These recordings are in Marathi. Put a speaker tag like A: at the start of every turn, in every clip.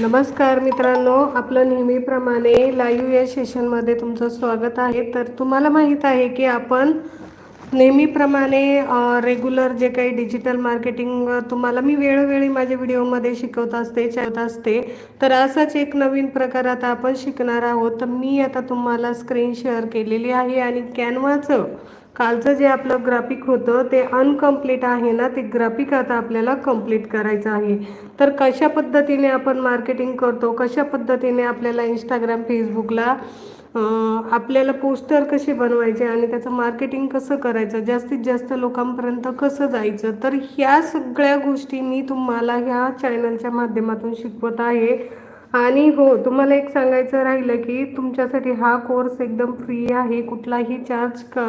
A: नमस्कार मित्रांनो आपलं नेहमीप्रमाणे लाईव्ह या सेशनमध्ये तुमचं स्वागत आहे. तर तुम्हाला माहीत आहे की आपण नेहमीप्रमाणे रेग्युलर जे काही डिजिटल मार्केटिंग तुम्हाला मी वेळोवेळी माझ्या व्हिडिओमध्ये शिकवत असते चालत असते. तर असाच एक नवीन प्रकार आता आपण शिकणार आहोत. तर मी आता तुम्हाला स्क्रीन शेअर केलेली आहे आणि कॅनवाचं कालचं जे आपलं ग्राफिक होतं ते अनकम्प्लीट आहे ना ते ग्राफिक आता आपल्याला कंप्लीट करायचं आहे. तर कशा पद्धतीने आपण मार्केटिंग करतो? कशा पद्धतीने आपल्याला इंस्टाग्राम फेसबुकला आपल्याला पोस्टर कसे बनवायचे आणि त्याचं मार्केटिंग कसं करायचं? जास्तीत जास्त लोकांपर्यंत कसं जायचं? तर ह्या सगळ्या गोष्टी मी तुम्हाला ह्या चॅनलच्या माध्यमातून शिकवत आहे. आणि हो तुम्हाला एक सांगायचं राहिलं की तुमच्यासाठी हा कोर्स एकदम फ्री आहे. कुठलाही चार्ज का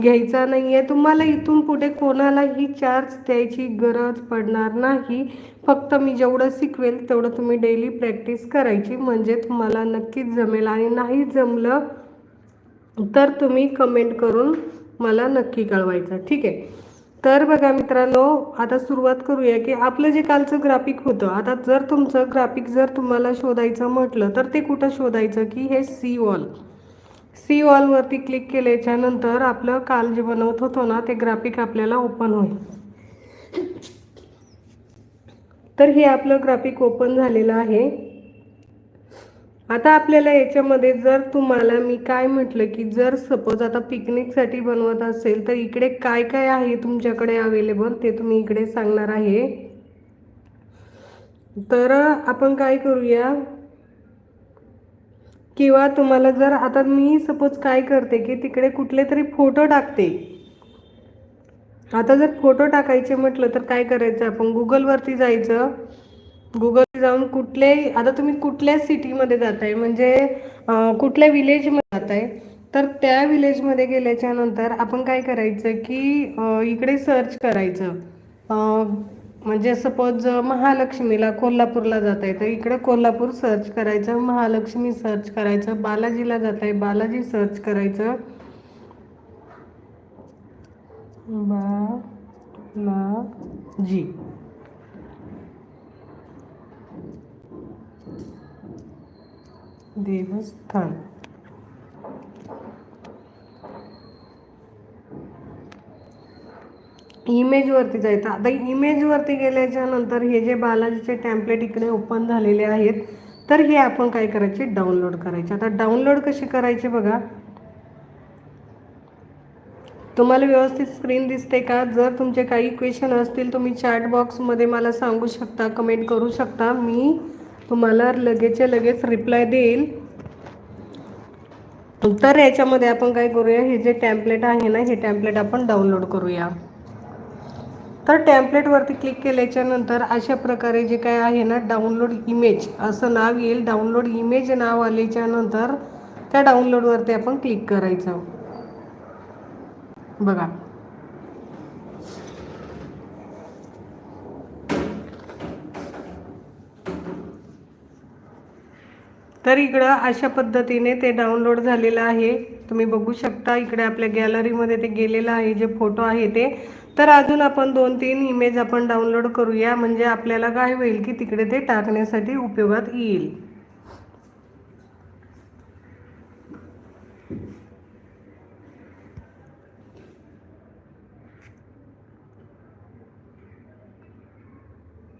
A: घ्यायचा नाही आहे तुम्हाला इथून पुढे कोणालाही चार्ज द्यायची गरज पडणार नाही. फक्त मी जेवढं शिकवेल तेवढं तुम्ही डेली प्रॅक्टिस करायची. म्हणजे तुम्हाला नक्कीच जमेल. आणि नाही जमलं तर तुम्ही कमेंट करून मला नक्की कळवायचं. ठीक आहे? तर बघा मित्रांनो आता सुरुवात करूया की आपलं जे कालचं ग्राफिक होतं आता जर तुमचं ग्राफिक जर तुम्हाला शोधायचं म्हटलं तर ते कुठं शोधायचं की हे सी वॉल सी वॉलवरती क्लिक केल्याच्यानंतर आपलं काल जे बनवत होतो ना ते ग्राफिक आपल्याला ओपन होईल. तर हे आपलं ग्राफिक ओपन झालेलं आहे. आता आपल्याला याच्यामध्ये जर तुम्हाला मी काय म्हटलं की जर सपोज आता पिकनिकसाठी बनवत असेल तर इकडे काय काय आहे तुमच्याकडे अवेलेबल ते तुम्ही इकडे सांगणार आहे. तर आपण काय करूया? किंवा तुम्हाला जर आता मी सपोज काय करते की तिकडे कुठले तरी फोटो टाकते. आता जर फोटो टाकायचे म्हटलं तर काय करायचं आपण? गुगलवरती जायचं. गुगल जाऊन कुठले आता तुम्ही कुठल्या सिटीमध्ये जाताय? म्हणजे कुठल्या विलेजमध्ये जाताय? तर त्या विलेजमध्ये गेल्याच्यानंतर आपण काय करायचं की इकडे सर्च करायचं. म्हणजे सपोज महालक्ष्मीला कोल्हापूरला जात आहे तर इकडे कोल्हापूर सर्च करायचं महालक्ष्मी सर्च करायचं बालाजीला जात आहे बालाजी सर्च करायचं. बालाजी. देवस्थान. इमेजवरती जायचं. आता इमेजवरती गेल्याच्यानंतर हे जे बालाजीचे टॅम्पलेट इकडे ओपन झालेले आहेत तर हे आपण काय करायचे? डाउनलोड करायचे. आता डाउनलोड कशी करायची बघा. तुम्हाला व्यवस्थित स्क्रीन दिसते का? जर तुमचे काही क्वेश्चन असतील तुम्ही चॅट बॉक्समध्ये मला सांगू शकता कमेंट करू शकता. मी तुम्हाला लगेचच्या लगेच रिप्लाय देईल. तर याच्यामध्ये आपण काय करूया? हे जे टॅम्पलेट आहे ना हे टॅम्पलेट आपण डाउनलोड करूया. तर टॅम्पलेटवरती क्लिक केल्याच्यानंतर अशा प्रकारे जे काय आहे ना डाउनलोड इमेज असं नाव येईल. डाउनलोड इमेज नाव आल्याच्यानंतर त्या डाउनलोडवरती आपण क्लिक करायचं. बघा. तर इकडं अशा पद्धतीने ते डाउनलोड झालेलं आहे. तुम्ही बघू शकता इकडे आपल्या गॅलरीमध्ये ते गेलेलं आहे. जे फोटो आहे ते तर अजून आपण दोन तीन इमेज आपण डाउनलोड करूया. म्हणजे आपल्याला काय होईल की तिकडे ते टाकण्यासाठी उपयोगात येईल.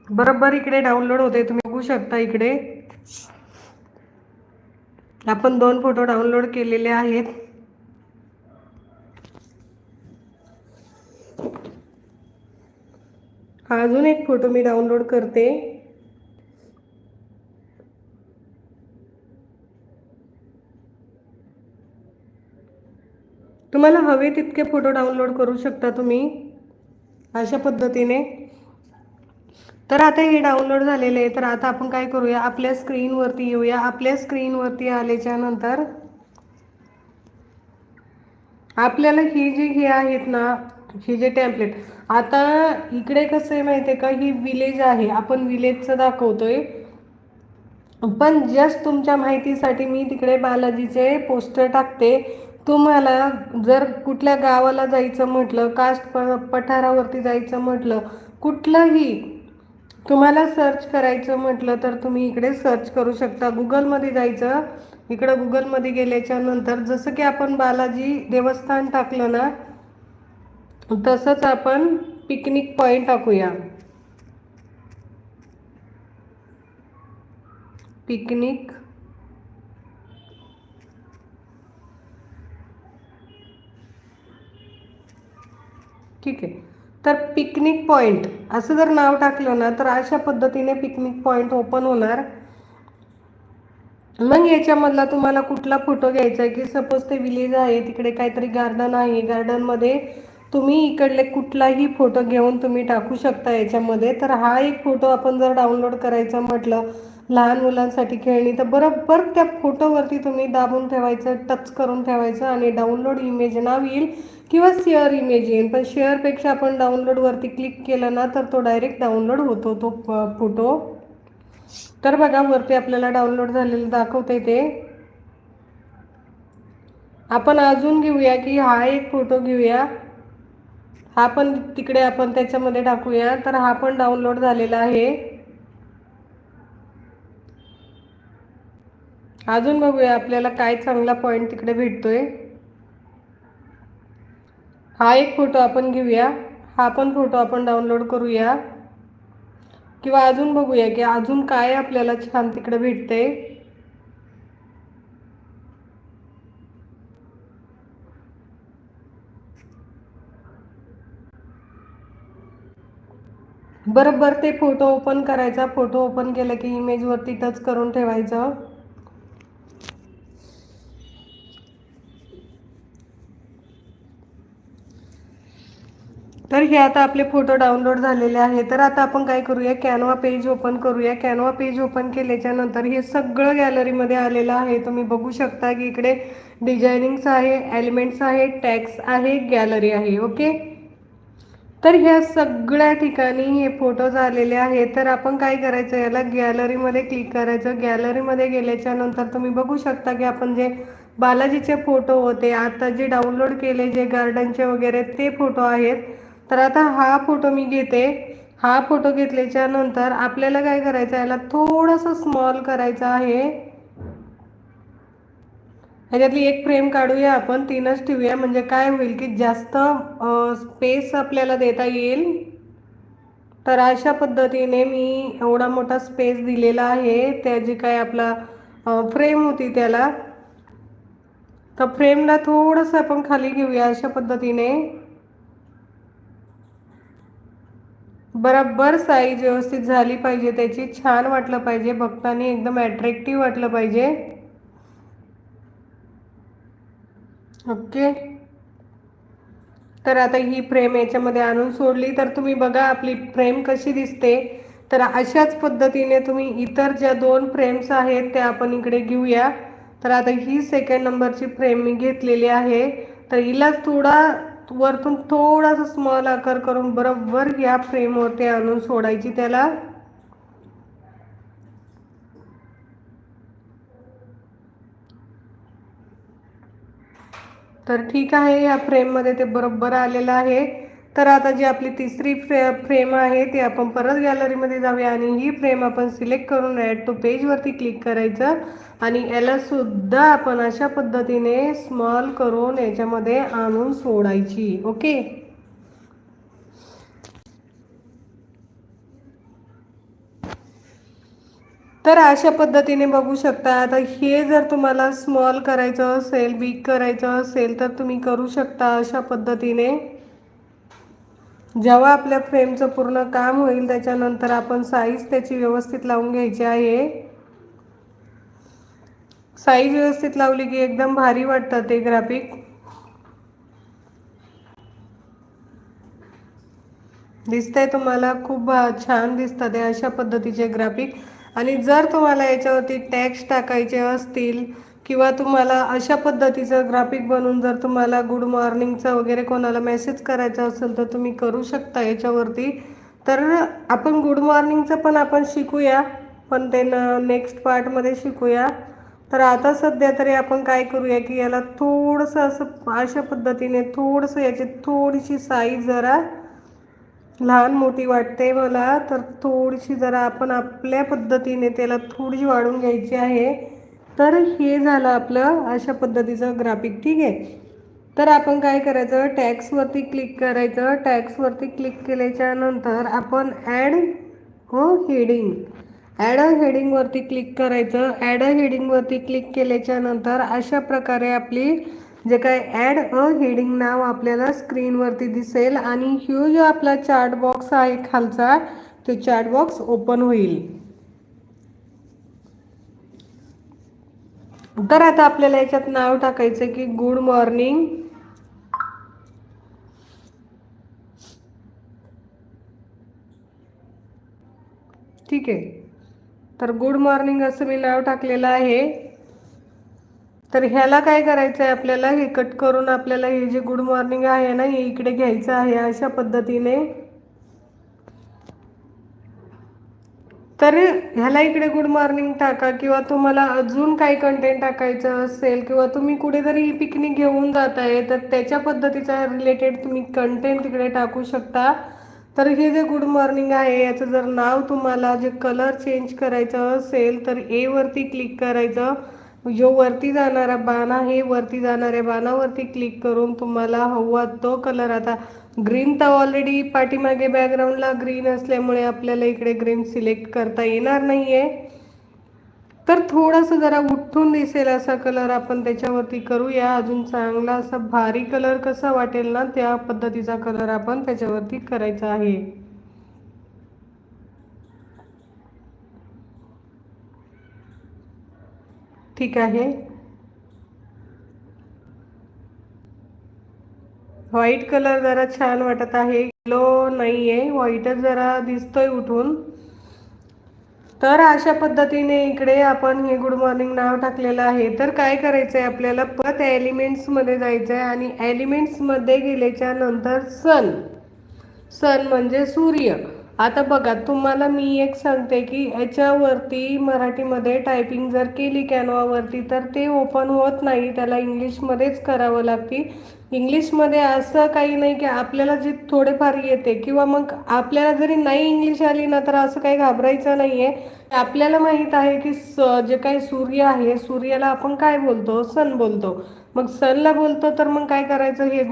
A: बरोबर इकडे डाउनलोड होते. तुम्ही बघू शकता इकडे. आपण दोन फोटो डाउनलोड केलेले आहेत. हा अजून एक फोटो मी डाउनलोड करते. तुम्हाला हवे तितके फोटो डाउनलोड करू शकता तुम्ही अशा पद्धतीने. तर आता हे डाउनलोड झालेले आहे तर आता आपण काय करूया आपल्या स्क्रीनवरती येऊया. आपल्या स्क्रीनवरती आल्याच्यानंतर आपल्याला ही जी हे आहेत ना हे जे टॅम्पलेट आता इकडे कसं आहे माहिती आहे का? ही विलेज आहे. आपण विलेजचं दाखवतोय. पण जस्ट तुमच्या माहितीसाठी मी तिकडे बालाजीचे पोस्टर टाकते. तुम्हाला जर कुठल्या गावाला जायचं म्हटलं कास्ट प पठारावरती जायचं म्हटलं कुठलंही तुम्हाला सर्च करायचं म्हटलं तर तुम्ही इकडे सर्च करू शकता. गुगलमध्ये जायचं. इकडं गुगलमध्ये गेल्याच्यानंतर जसं की आपण बालाजी देवस्थान टाकलं ना तसंच आपण पिकनिक पॉईंट टाकूया. पिकनिक ठीक आहे. तर पिकनिक पॉईंट असं जर नाव टाकलं ना तर अशा पद्धतीने पिकनिक पॉईंट ओपन होणार. मग याच्यामधला तुम्हाला कुठला फोटो घ्यायचा आहे? की सपोज ते विलेज आहे तिकडे काहीतरी गार्डन आहे. गार्डनमध्ये तुम्ही इकडले कुठलाही फोटो घेऊन तुम्ही टाकू शकता याच्यामध्ये. तर हा एक फोटो आपण जर डाउनलोड करायचा म्हटलं लहान मुलांसाठी खेळणी तर बरोबर त्या फोटोवरती तुम्ही दाबून ठेवायचं टच करून ठेवायचं आणि डाउनलोड इमेज नाव येईल किंवा शेअर इमेज येईल. पण शेअरपेक्षा आपण डाउनलोडवरती क्लिक केलं ना तर तो डायरेक्ट डाउनलोड होतो तो फोटो तर बघा वरती आपल्याला डाउनलोड झालेलं दाखवते ते. आपण अजून घेऊया की हा एक फोटो घेऊया. हा पण तिकडे आपण त्याच्यामध्ये टाकूया. तर हा पण डाउनलोड झालेला आहे. अजून बघूया आपल्याला काय चांगला पॉईंट तिकडे भेटतोय. हा एक फोटो आपण घेऊया. हा पण फोटो आपण डाउनलोड करूया. किंवा अजून बघूया की अजून काय आपल्याला छान तिकडे भेटते बरोबर ते फोटो ओपन करायचा. फोटो ओपन केलं की इमेजवरती टच करून ठेवायचं. तर हे आता आपले फोटो डाउनलोड झालेले आहे. तर आता आपण काय करूया? कॅनवा पेज ओपन करूया. कॅनवा पेज ओपन केल्याच्यानंतर हे सगळं गॅलरीमध्ये आलेलं आहे. तुम्ही बघू शकता की इकडे डिझायनिंग्स आहे एलिमेंट्स आहे टॅक्स आहे गॅलरी आहे. ओके तर ह्या सगळ्या ठिकाणी हे फोटोज आलेले आहेत. तर आपण काय करायचं याला गॅलरीमध्ये क्लिक करायचं. गॅलरीमध्ये गेल्याच्यानंतर तुम्ही बघू शकता की आपण जे बालाजीचे फोटो होते आता जे डाउनलोड केले जे गार्डनचे वगैरे ते फोटो आहेत. तर आता हा फोटो मी घेते. हा फोटो घेतल्याच्या नंतर आपल्याला काय करायचं याला थोडंसं स्मॉल करायचं आहे. ह्याच्यातली एक फ्रेम काढूया आपण तीनच ठेवूया. म्हणजे काय होईल की जास्त स्पेस आपल्याला देता येईल. तर अशा पद्धतीने मी एवढा मोठा स्पेस दिलेला आहे. त्या जी काय आपला फ्रेम होती त्याला. तर फ्रेमला थोडंसं आपण खाली घेऊया अशा पद्धतीने. बराबर साईज व्यवस्थित झाली पाहिजे त्याची. छान वाटलं पाहिजे. बघताना एकदम ॲट्रॅक्टिव्ह वाटलं पाहिजे. ओके. तर आता ही फ्रेम याच्यामध्ये आणून सोडली. तर तुम्ही बघा आपली फ्रेम कशी दिसते. तर अशाच पद्धतीने तुम्ही इतर ज्या दोन फ्रेम्स आहेत त्या आपण इकडे घेऊया. तर आता ही सेकंड नंबरची फ्रेम मी घेतलेली आहे. तर हिला थोडा वरतून थोडासा स्मॉल आकार करून बरोबर या फ्रेमवरती आणून सोडायची त्याला. तर ठीक आहे या फ्रेममध्ये ते बरोबर आलेलं आहे. तर आता जी आपली तिसरी फ्रे फ्रेम आहे ती आपण परत गॅलरीमध्ये जाऊया आणि ही फ्रेम आपण सिलेक्ट करून ॲड टू पेजवरती क्लिक करायचं. आणि याला सुद्धा आपण अशा पद्धतीने स्मॉल करून याच्यामध्ये आणून सोडायची ओके तर अशा पद्धतीने बघू शकता. आता हे जर तुम्हाला स्मॉल करायचं असेल बिग करायचं असेल तर तुम्ही करू शकता अशा पद्धतीने. जेव्हा आपल्या फ्रेमचं पूर्ण काम होईल त्याच्यानंतर आपण साईज त्याची व्यवस्थित लावून घ्यायची आहे. साईज व्यवस्थित लावली की एकदम भारी वाटतं ते ग्राफिक दिसतंय तुम्हाला खूप छान दिसतात ते अशा पद्धतीचे ग्राफिक आणि जर तुम्हाला याच्यावरती टॅक्स टाकायचे असतील किंवा तुम्हाला अशा पद्धतीचं ग्राफिक बनवून जर तुम्हाला गुड मॉर्निंगचं वगैरे कोणाला मेसेज करायचा असेल तर तुम्ही करू शकता याच्यावरती. तर आपण गुड मॉर्निंगचं पण आपण शिकूया पण ते न नेक्स्ट पार्टमध्ये शिकूया. तर आता सध्या तरी आपण काय करूया की याला थोडंसं असं अशा पद्धतीने थोडंसं याची थोडीशी साईज जरा लहान मोठी वाटते मला तर थोडीशी जरा आपण आपल्या पद्धतीने त्याला थोडीशी वाढून घ्यायची आहे. तर हे झालं आपलं अशा पद्धतीचं ग्राफिक ठीक आहे? तर आपण काय करायचं? टॅक्सवरती क्लिक करायचं. टॅक्सवरती क्लिक केल्याच्यानंतर आपण ॲड हो हेडिंग. ॲड अ हेडिंगवरती क्लिक करायचं. ॲड अ हेडिंगवरती क्लिक केल्याच्यानंतर अशा प्रकारे आपली जे काय ॲड अ हेडिंग नाव आपल्याला स्क्रीनवरती दिसेल आणि ह्यो जो आपला चार्ट बॉक्स आहे खालचा तो चार्ट बॉक्स ओपन होईल. तर आता आपल्याला याच्यात नाव टाकायचं की गुड मॉर्निंग ठीक आहे. तर गुड मॉर्निंग असं मी नाव टाकलेलं आहे. तर ह्याला काय करायचं आहे आपल्याला? हे कट करून आपल्याला हे जे गुड मॉर्निंग आहे ना हे इकडे घ्यायचं आहे अशा पद्धतीने. तर ह्याला इकडे गुड मॉर्निंग टाका किंवा तुम्हाला अजून काही कंटेंट टाकायचं असेल किंवा तुम्ही कुठेतरी पिकनिक घेऊन जात आहे तर त्याच्या पद्धतीचा रिलेटेड तुम्ही कंटेंट तिकडे टाकू शकता. तर हे जे गुड मॉर्निंग आहे याचं जर नाव तुम्हाला जे कलर चेंज करायचं असेल तर एवरती क्लिक करायचं. जो वरती जाणारा बाण आहे वरती जाणाऱ्या बाणावरती क्लिक करून तुम्हाला हवा तो कलर आता ग्रीन तर ऑलरेडी पाठीमागे बॅकग्राऊंडला ग्रीन असल्यामुळे आपल्याला इकडे ग्रीन सिलेक्ट करता येणार नाही आहे तर थोडंसं जरा उठून दिसेल असा कलर आपण त्याच्यावरती करूया. अजून चांगला असा भारी कलर कसा वाटेल ना त्या पद्धतीचा कलर आपण त्याच्यावरती करायचा आहे. ठीक आहे. व्हाईट कलर जरा छान वाटत आहे. येलो नाही आहे व्हाईटच जरा दिसतोय उठून. तर अशा पद्धतीने इकडे आपण हे गुड मॉर्निंग नाव टाकलेलं आहे. तर काय करायचं आहे आपल्याला? परत एलिमेंट्समध्ये जायचं आहे आणि एलिमेंट्समध्ये गेल्याच्यानंतर सन सन म्हणजे सूर्य. आता बघा तुम्हाला मी एक सांगते की याच्यावरती मराठीमध्ये टायपिंग जर केली कॅनवावरती तर ते ओपन होत नाही. त्याला इंग्लिशमध्येच करावं लागते. इंग्लिशमध्ये असं काही नाही की आपल्याला जे थोडेफार येते किंवा मग आपल्याला जरी नाही इंग्लिश आली ना तर असं काही घाबरायचं नाही आहे आपल्याला माहीत आहे की स जे काही सूर्य आहे सूर्याला आपण काय बोलतो? सन बोलतो. मग सनला बोलतो तर मग काय करायचं? हे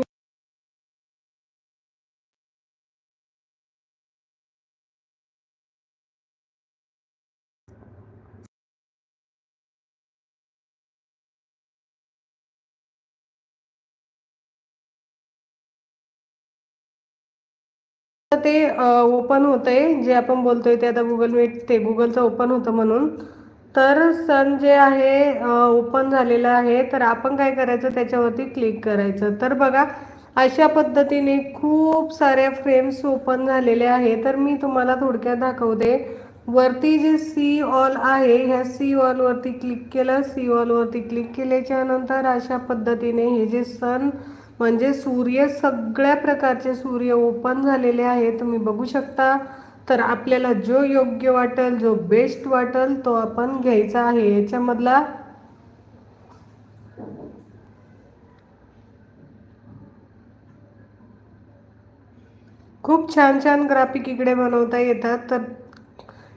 A: ते ओपन होतंय. जे आपण बोलतोय ते आता गुगल मीट ते गुगलचं ओपन होतं म्हणून. तर सन जे आहे ओपन झालेलं आहे तर आपण काय करायचं? त्याच्यावरती क्लिक करायचं. तर बघा अशा पद्धतीने खूप साऱ्या फ्रेम्स ओपन झालेल्या आहे तर मी तुम्हाला थोडक्यात दाखवते. वरती जे सी ऑल आहे ह्या सी ऑलवरती क्लिक केलं. सी ऑलवरती क्लिक केल्याच्यानंतर अशा पद्धतीने हे जे सन म्हणजे सूर्य सगळ्या प्रकारचे सूर्य ओपन झालेले आहे तुम्ही बघू शकता. तर आपल्याला जो योग्य वाटेल जो बेस्ट वाटेल तो आपण घ्यायचा आहे. याच्यामधला खूप छान छान ग्राफिक इकडे बनवता येतात. तर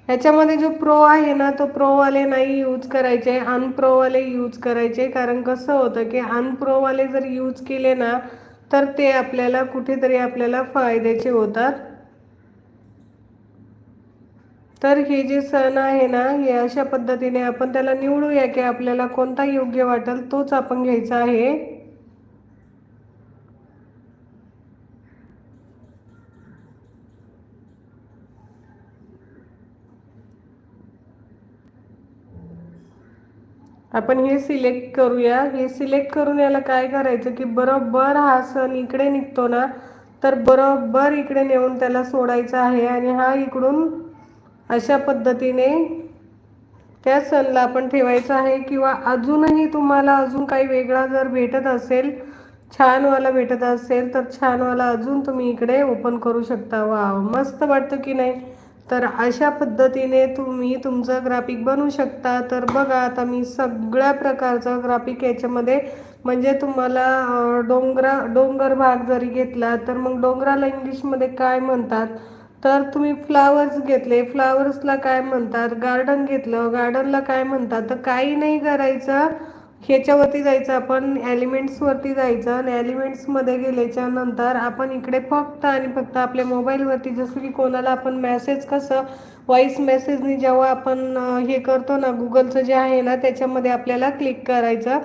A: ह्याच्यामध्ये जो प्रो आहे ना तो प्रोवाले नाही यूज करायचे अनप्रोवाले यूज करायचे. कारण कसं होतं की अनप्रोवाले जर यूज केले ना तर ते आपल्याला कुठेतरी आपल्याला फायद्याचे होतात. तर हे जे सण आहे ना हे अशा पद्धतीने आपण त्याला निवडूया की आपल्याला कोणता योग्य वाटेल तोच आपण घ्यायचा आहे. आपण हे सिलेक्ट करूया. हे सिलेक्ट करून याला काय करायचं की बरोबर हा सण इकडे निघतो ना तर बरोबर इकडे नेऊन त्याला सोडायचा आहे आणि हा इकडून अशा पद्धतीने त्या सणला आपण ठेवायचा आहे किंवा अजूनही तुम्हाला अजून काही वेगळा जर भेटत असेल छानवाला भेटत असेल तर छानवाला अजून तुम्ही इकडे ओपन करू शकता. वा मस्त वाटतं की नाही? तर अशा पद्धतीने तुम्ही तुमचं ग्राफिक बनवू शकता. तर बघा आता मी सगळ्या प्रकारचं ग्राफिक याच्यामध्ये म्हणजे तुम्हाला डोंगरा डोंगर भाग जरी घेतला तर मग डोंगराला इंग्लिशमध्ये काय म्हणतात? तर तुम्ही फ्लावर्स घेतले. फ्लावर्सला काय म्हणतात? गार्डन घेतलं. गार्डनला काय म्हणतात? तर काही नाही करायचं. ह्याच्यावरती जायचं आपण ॲलिमेंट्सवरती जायचं आणि ॲलिमेंट्समध्ये गेल्याच्यानंतर आपण इकडे फक्त आणि फक्त आपल्या मोबाईलवरती जसं की कोणाला आपण मेसेज कसं व्हॉईस मेसेजनी जेव्हा आपण हे करतो ना गुगलचं जे आहे ना त्याच्यामध्ये आपल्याला क्लिक करायचं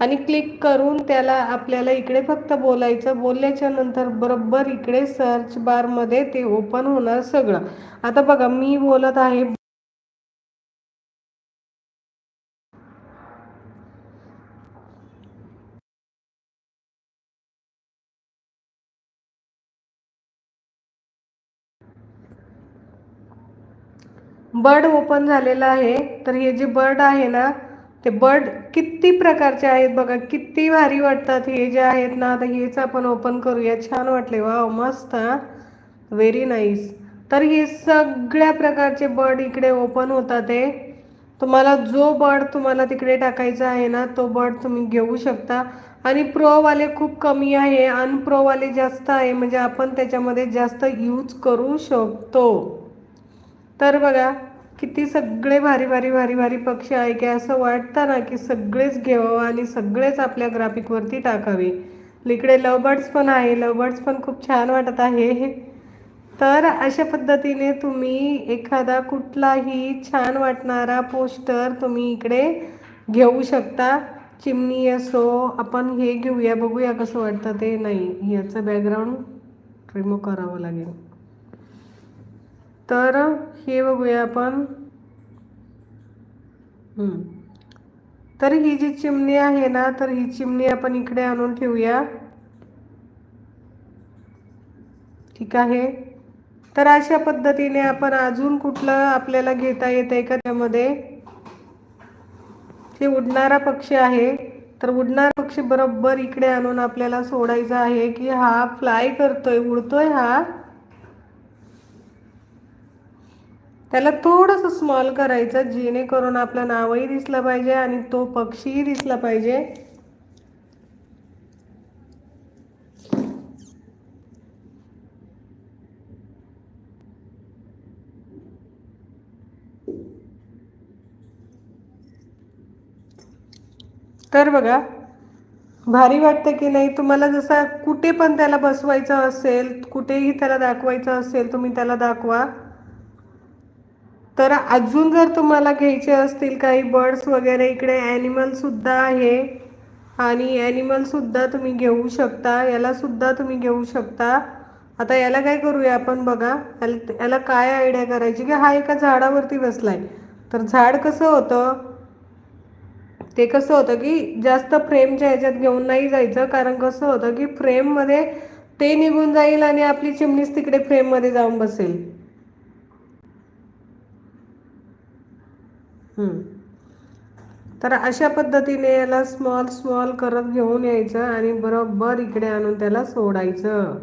A: आणि क्लिक करून त्याला आपल्याला इकडे फक्त बोलायचं. बोलल्याच्या नंतर बरोबर इकडे सर्च बारमध्ये ते ओपन होणार सगळं. आता बघा मी बोलत आहे बर्ड ओपन झालेलं आहे. तर हे जे बर्ड आहे ना ते बर्ड किती प्रकारचे आहेत बघा. किती भारी वाटतात हे जे आहेत ना. आता हेच आपण ओपन करूया. छान वाटले. वा मस्त व्हेरी नाईस तर हे सगळ्या प्रकारचे बर्ड इकडे ओपन होतात ते तुम्हाला जो बर्ड तुम्हाला तिकडे टाकायचा आहे ना तो बर्ड तुम्ही घेऊ शकता. आणि प्रोवाले खूप कमी आहे. अनप्रोवाले जास्त आहे. म्हणजे आपण त्याच्यामध्ये जास्त यूज करू शकतो. तर बघा किती सगळे भारी भारी भारी भारी पक्षी आहे की असं वाटतं ना की सगळेच घ्यावं आणि सगळेच आपल्या ग्राफिकवरती टाकावे. इकडे लवबर्ड्स पण आहे लवबर्ड्स पण खूप छान वाटत आहे. तर अशा पद्धतीने तुम्ही एखादा कुठलाही छान वाटणारा पोस्टर तुम्ही इकडे घेऊ शकता. चिमणी असो आपण हे घेऊया बघूया कसं वाटतं ते. नाही याचं बॅकग्राऊंड रिमूव्ह करावं लागेल. तर हे बघूया आपण. तर ही जी चिमणी आहे ना तर ही चिमणी आपण इकडे आणून ठेवूया. ठीक आहे? तर अशा पद्धतीने आपण अजून कुठलं आपल्याला घेता येतं का त्यामध्ये? हे उडणारा पक्षी आहे. तर उडणारा पक्षी बरोबर इकडे आणून आपल्याला सोडायचा आहे की हा फ्लाय करतोय उडतोय हा? त्याला थोडंसं स्मॉल करायचं जेणेकरून आपलं नावही दिसलं पाहिजे आणि तो पक्षीही दिसला पाहिजे. तर बघा भारी वाटतं की नाही? तुम्हाला जसा कुठे पण त्याला बसवायचं असेल कुठेही त्याला दाखवायचं असेल तुम्ही त्याला दाखवा. तर अजून जर तुम्हाला घ्यायचे असतील काही बर्ड्स वगैरे इकडे ॲनिमलसुद्धा आहे. आणि ॲनिमलसुद्धा तुम्ही घेऊ शकता. यालासुद्धा तुम्ही घेऊ शकता. आता याला काय करूया आपण बघा. याला याला काय आयडिया करायची? की हा एका झाडावरती बसलाय. तर झाड कसं होतं? ते कसं होतं की जास्त फ्रेमच्या ह्याच्यात घेऊन नाही जायचं. कारण कसं होतं की फ्रेममध्ये ते निघून जाईल आणि आपली चिमणीच तिकडे फ्रेममध्ये जाऊन बसेल. तर अशा पद्धतीने याला स्मॉल स्मॉल करत घेऊन यायचं आणि बरोबर इकडे आणून त्याला सोडायचं.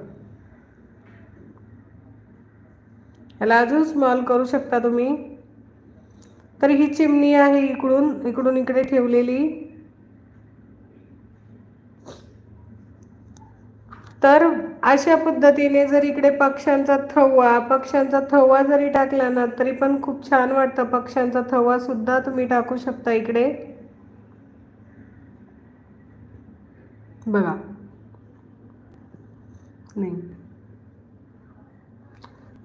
A: याला अजून स्मॉल करू शकता तुम्ही. तर ही चिमणी आहे इकडून इकडून इकडे ठेवलेली. तर अशा पद्धतीने जर इकडे पक्ष्यांचा थवा पक्ष्यांचा थवा जरी टाकला ना तरी पण खूप छान वाटतं. पक्ष्यांचा थवा सुद्धा तुम्ही टाकू शकता इकडे. बघा. नाही.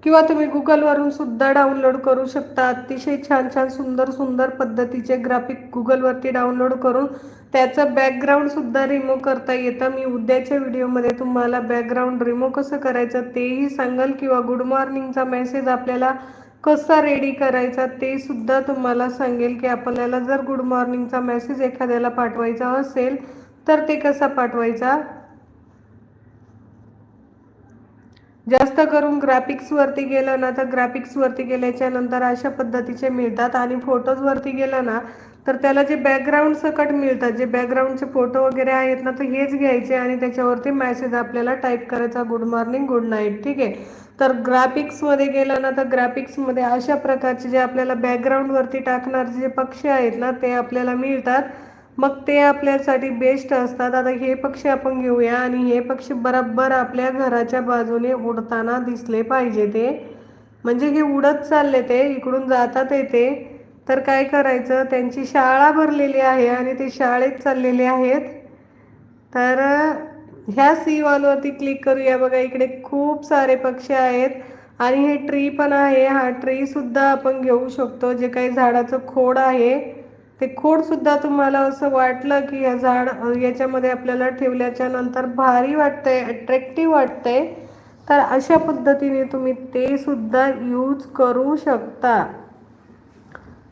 A: किंवा तुम्ही गुगलवरून सुद्धा डाउनलोड करू शकता. अतिशय छान छान सुंदर सुंदर पद्धतीचे ग्राफिक गुगलवरती डाउनलोड करून त्याचं बॅकग्राऊंड सुद्धा रिमूव्ह करता येतं. मी उद्याच्या व्हिडिओमध्ये तुम्हाला बॅकग्राऊंड रिमूव्ह कसं करायचं तेही सांगाल किंवा गुड मॉर्निंगचा मेसेज आपल्याला कसा रेडी करायचा ते सुद्धा तुम्हाला सांगेल की आपल्याला जर गुड मॉर्निंगचा मेसेज एखाद्याला पाठवायचा असेल तर ते कसा पाठवायचा? जास्त करून ग्राफिक्सवरती गेलं ना तर ग्राफिक्सवरती गेल्याच्यानंतर अशा पद्धतीचे मिळतात. आणि फोटोजवरती गेलं ना तर त्याला जे बॅकग्राऊंड सकट मिळतात जे बॅकग्राऊंडचे फोटो वगैरे आहेत ना तर हेच घ्यायचे आणि त्याच्यावरती मेसेज आपल्याला टाईप करायचा गुड मॉर्निंग गुड नाईट ठीक आहे? तर ग्राफिक्समध्ये गेलं ना तर ग्राफिक्समध्ये अशा प्रकारचे जे आपल्याला बॅकग्राऊंडवरती टाकणारे जे पक्षी आहेत ना ते आपल्याला मिळतात. मग ते आपल्यासाठी बेस्ट असतात. आता हे पक्षी आपण घेऊया आणि हे पक्षी बरोबर आपल्या घराच्या बाजूने उडताना दिसले पाहिजे ते. म्हणजे हे उडत चालले ते इकडून जातात येते तर काय करायचं? त्यांची शाळा भरलेली आहे आणि ते शाळेत चाललेले आहेत. तर ह्या सी वॉलवरती क्लिक करूया. बघा इकडे खूप सारे पक्षी आहेत. आणि हे ट्री पण आहे. हा ट्री सुद्धा आपण घेऊ शकतो. जे काही झाडाचं खोड आहे ते खोड सुद्धा तुम्हाला असं वाटलं की या झाड याच्यामध्ये आपल्याला ठेवल्याच्या नंतर भारी वाटतंय अट्रॅक्टिव्ह वाटतंय. तर अशा पद्धतीने तुम्ही ते सुद्धा यूज करू शकता.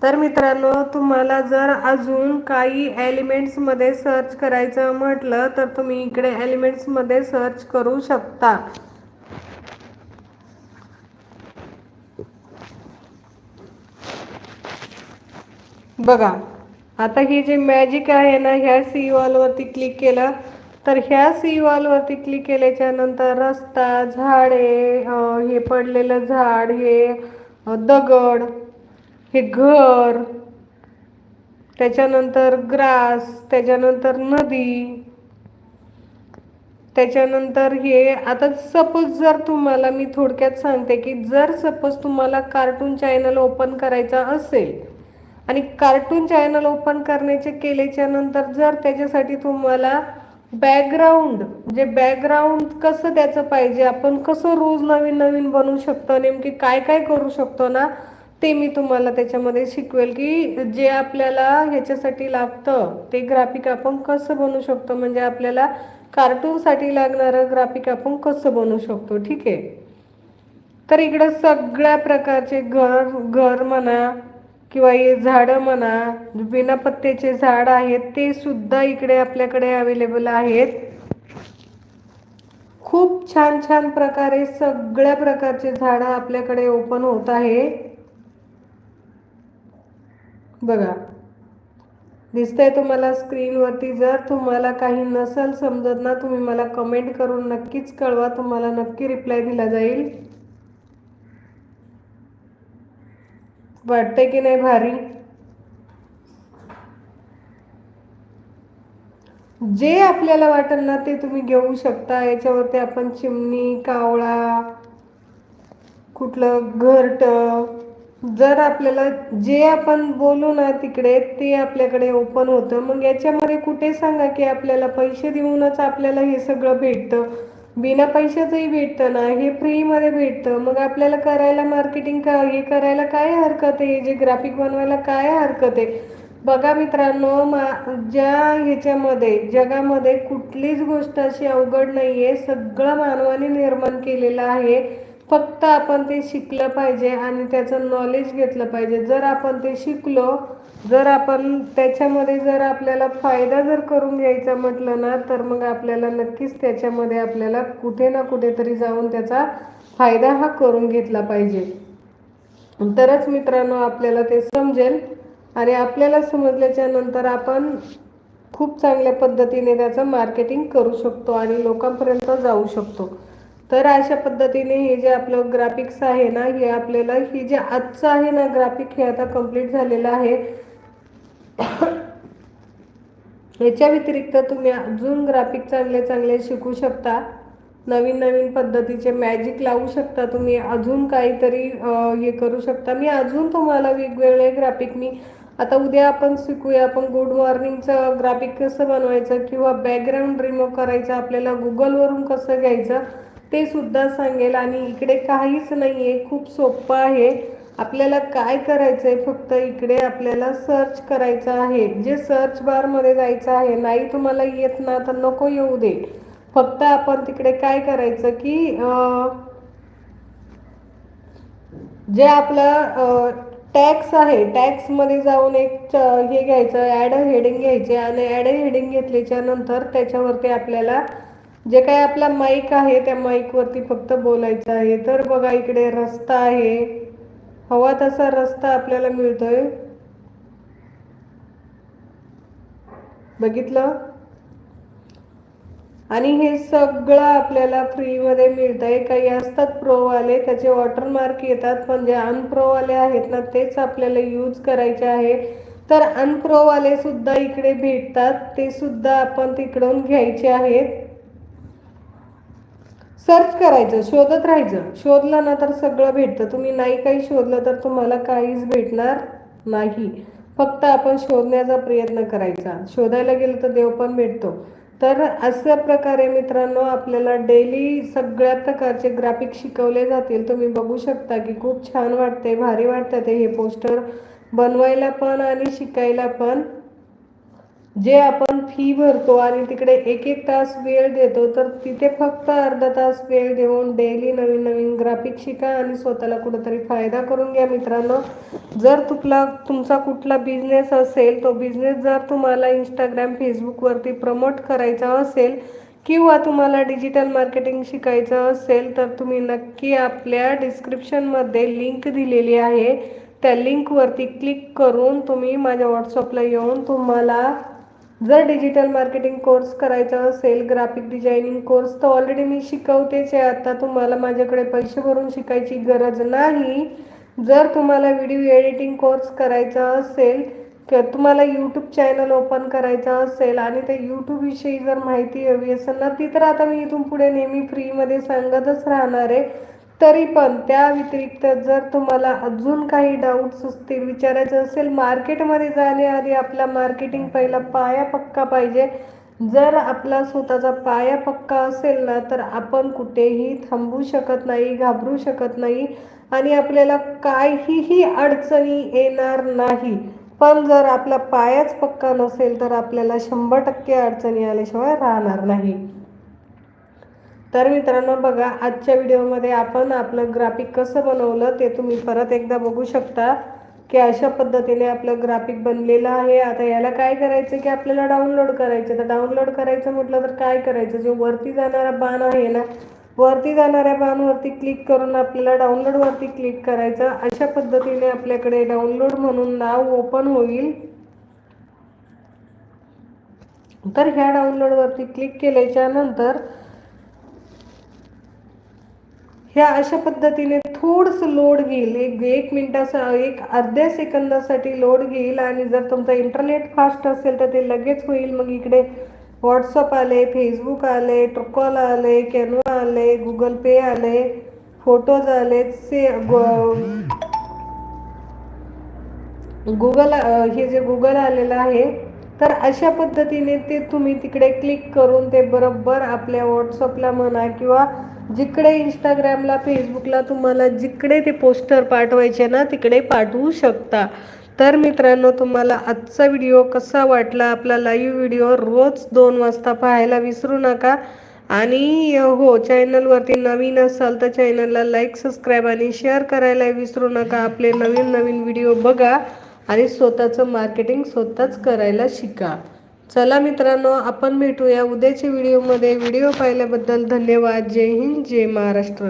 A: तर मित्रांनो तुम्हाला जर अजून काही एलिमेंट्समध्ये सर्च करायचं म्हटलं तर तुम्ही इकडे एलिमेंट्समध्ये सर्च करू शकता. बघा आता ही जी मॅजिक आहे ना ह्या सी वॉलवरती क्लिक केलं तर ह्या सी वॉलवरती क्लिक केल्याच्यानंतर रस्ता झाडे हे पडलेलं झाड हे दगड हे घर त्याच्यानंतर ग्रास त्याच्यानंतर नदी त्याच्यानंतर हे आता सपोज जर तुम्हाला मी थोडक्यात सांगते की जर सपोज तुम्हाला कार्टून चॅनल ओपन करायचा असेल आणि कार्टून चॅनल ओपन करण्याचे केल्याच्यानंतर जर त्याच्यासाठी तुम्हाला बॅकग्राऊंड म्हणजे बॅकग्राऊंड कसं द्यायचं पाहिजे आपण कसं रोज नवीन नवीन बनवू शकतो नेमके काय काय करू शकतो ना ते मी तुम्हाला त्याच्यामध्ये शिकवेल की जे आपल्याला ह्याच्यासाठी लागतं ते ग्राफिक आपण कसं बनवू शकतो? म्हणजे आपल्याला कार्टूनसाठी लागणारं ग्राफिक आपण कसं बनवू शकतो? ठीक आहे? तर इकडं सगळ्या प्रकारचे घर घर म्हणा किंवा हे झाडं म्हणा बिना पत्त्याचे झाड आहेत ते सुद्धा इकडे आपल्याकडे अवेलेबल आहेत. खूप छान छान प्रकारे सगळ्या प्रकारचे झाडं आपल्याकडे ओपन होत आहे. बघा. दिसतंय तुम्हाला स्क्रीनवरती जर तुम्हाला काही नसेल समजत ना तुम्ही मला कमेंट करून नक्कीच कळवा तुम्हाला नक्की रिप्लाय दिला जाईल. वाटतंय की नाही भारी? जे आपल्याला वाटेल ना ते तुम्ही घेऊ शकता. याच्यावरती आपण चिमणी कावळा कुठलं घरट जर आपल्याला जे आपण बोलू ना तिकडे ते आपल्याकडे ओपन होतं मग याच्यामध्ये कुठे सांगा की आपल्याला पैसे देऊनच आपल्याला हे सगळं भेटतं? बिना पैशाचंही भेटतं ना हे फ्रीमध्ये भेटतं. मग आपल्याला करायला मार्केटिंग का हे करायला काय हरकत आहे? जे ग्राफिक बनवायला काय हरकत आहे? बघा मित्रांनो मा ज्या ह्याच्यामध्ये जगामध्ये कुठलीच गोष्ट अशी अवघड नाही आहे सगळं मानवाने निर्माण केलेलं आहे. फक्त आपण ते शिकलं पाहिजे आणि त्याचं नॉलेज घेतलं पाहिजे. जर आपण ते शिकलो जर आपण त्याच्यामध्ये जर आपल्याला फायदा जर करून घ्यायचा म्हटलं ना तर मग आपल्याला नक्कीच त्याच्यामध्ये आपल्याला कुठे ना कुठेतरी जाऊन त्याचा फायदा हा करून घेतला पाहिजे. तरच मित्रांनो आपल्याला ते समजेल आणि आपल्याला समजल्याच्या नंतर आपण खूप चांगल्या पद्धतीने त्याचं मार्केटिंग करू शकतो आणि लोकांपर्यंत जाऊ शकतो. तर अशा पद्धतीने हे जे आपलं ग्राफिक्स आहे ना हे आपल्याला ही जे आजचं आहे ना ग्राफिक हे आता कंप्लीट झालेलं आहे. याच्या व्यतिरिक्त तुम्ही अजून ग्राफिक चांगले चांगले शिकू शकता. नवीन नवीन पद्धतीचे मॅजिक लावू शकता तुम्ही. अजून काहीतरी हे करू शकता. मी अजून तुम्हाला वेगवेगळे ग्राफिक मी आता उद्या आपण शिकूया. आपण गुड मॉर्निंगचं ग्राफिक कसं बनवायचं किंवा बॅकग्राऊंड रिमूव्ह करायचं आपल्याला गुगलवरून कसं घ्यायचं ते सुद्धा सांगेल आणि इकडे काहीच नाही आहे खूप सोपं आहे. आपल्याला काय करायचं आहे फक्त इकडे आपल्याला सर्च करायचं आहे. जे सर्च बारमध्ये जायचं आहे नाही तुम्हाला येत ना तर नको येऊ दे. फक्त आपण तिकडे काय करायचं की जे आपलं टॅक्स आहे टॅक्समध्ये जाऊन एक हे घ्यायचं ॲड हेडिंग घ्यायचे आणि ॲड हेडिंग घेतल्याच्या नंतर त्याच्यावरती आपल्याला जे काही आपला माईक आहे त्या माईकवरती फक्त बोलायचं आहे. तर बघा इकडे रस्ता आहे. हवा तसा रस्ता आपल्याला मिळतोय. बघितलं? आणि हे सगळं आपल्याला फ्रीमध्ये मिळत आहे काही असतात प्रोवाले त्याचे वॉटर मार्क येतात. म्हणजे पण जे अनप्रोवाले आहेत ना तेच आपल्याला यूज करायचे आहे. तर अनप्रोवाले सुद्धा इकडे भेटतात. ते सुद्धा आपण तिकडून घ्यायचे आहेत. सर्च करायचं शोधत राहायचं. शोधलं ना तर सगळं भेटतं. तुम्ही नाही काही शोधलं तर तुम्हाला काहीच भेटणार नाही. फक्त आपण शोधण्याचा प्रयत्न करायचा. शोधायला गेलं तर देव पण भेटतो. तर अशा प्रकारे मित्रांनो आपल्याला डेली सगळ्या प्रकारचे ग्राफिक शिकवले जातील. तुम्ही बघू शकता की खूप छान वाटते भारी वाटतं ते हे पोस्टर बनवायला पण आणि शिकायला पण. जे आपण फी भरतो आणि तिकडे एक एक तास वेळ देतो तर तिथे फक्त अर्धा तास वेळ देऊन डेली नवीन नवीन ग्राफिक शिका आणि स्वतःला कुठंतरी फायदा करून घ्या मित्रांनो. जर तुला तुमचा कुठला बिझनेस असेल तो बिझनेस जर तुम्हाला इंस्टाग्राम फेसबुकवरती प्रमोट करायचा असेल किंवा तुम्हाला डिजिटल मार्केटिंग शिकायचं असेल तर तुम्ही नक्की आपल्या डिस्क्रिप्शनमध्ये लिंक दिलेली आहे. त्या लिंकवरती क्लिक करून तुम्ही माझ्या व्हॉट्सअपला येऊन तुम्हाला जर डिजिटल मार्केटिंग कोर्स करायचा असेल ग्राफिक डिझायनिंग कोर्स तर ऑलरेडी मी शिकवतेच आहे. आता तुम्हाला माझ्याकडे पैसे भरून शिकायची गरज नाही. जर तुम्हाला व्हिडिओ एडिटिंग कोर्स करायचा असेल किंवा तुम्हाला यूट्यूब चॅनल ओपन करायचं असेल आणि त्या यूट्यूबविषयी जर माहिती हवी असेल ना ती तर आता मी इथून पुढे नेहमी फ्रीमध्ये सांगतच राहणार आहे. तरी पण त्या व्यतिरिक्त जर तुम्हाला अजून काही डाऊट्स असतील विचारायचं असेल मार्केटमध्ये जाण्याआधी आपला मार्केटिंग पहिला पाया पक्का पाहिजे. जर आपला स्वतःचा पाया पक्का असेल ना तर आपण कुठेही थांबू शकत नाही घाबरू शकत नाही आणि आपल्याला काहीही अडचणी येणार नाही. पण जर आपला पायाच पक्का नसेल तर आपल्याला शंभर टक्के अडचणी आल्याशिवाय राहणार नाही. तर मित्रांनो बघा आजच्या व्हिडिओमध्ये आपण आपलं ग्राफिक कसं बनवलं ते तुम्ही परत एकदा बघू शकता. की अशा पद्धतीने आपलं ग्राफिक बनलेलं आहे. आता याला काय करायचं की आपल्याला डाउनलोड करायचं. तर डाउनलोड करायचं म्हटलं तर काय करायचं? जो वरती जाणारा बाण आहे ना वरती जाणाऱ्या बाणवरती क्लिक करून आपल्याला डाउनलोडवरती क्लिक करायचं. अशा पद्धतीने आपल्याकडे डाउनलोड म्हणून नाव ओपन होईल. तर ह्या डाउनलोडवरती क्लिक केल्याच्यानंतर ह्या अशा पद्धतीने थोडंसं लोड घेईल. एक एक मिनटाचा एक अर्ध्या सेकंदासाठी लोड घेईल आणि जर तुमचा इंटरनेट फास्ट असेल तर ते लगेच होईल. मग इकडे व्हॉट्सअप आले फेसबुक आले ट्रुकॉल आले कॅनवा आले गुगल पे आले फोटोज आले से गुगल हे जे गुगल आलेलं आहे तर अशा पद्धतीने ते तुम्ही तिकडे क्लिक करून ते बरोबर आपल्या व्हॉट्सअपला म्हणा किंवा जिकडे इंस्टाग्रामला फेसबुकला तुम्हाला जिकडे ते पोस्टर पाठवायचे ना तिकडे पाठवू शकता. तर मित्रांनो तुम्हाला आजचा व्हिडिओ कसा वाटला? आपला लाईव्ह व्हिडिओ रोज दोन वाजता पाहायला विसरू नका. आणि हो चॅनलवरती नवीन असाल तर चॅनलला लाईक सबस्क्राईब आणि शेअर करायला विसरू नका. आपले नवीन नवीन व्हिडिओ बघा आणि स्वतःचं मार्केटिंग स्वतःच करायला शिका. चला मित्रांनो आपण भेटूया उद्याच्या व्हिडिओमध्ये. व्हिडिओ पाहिल्याबद्दल धन्यवाद. जय हिंद जय महाराष्ट्र.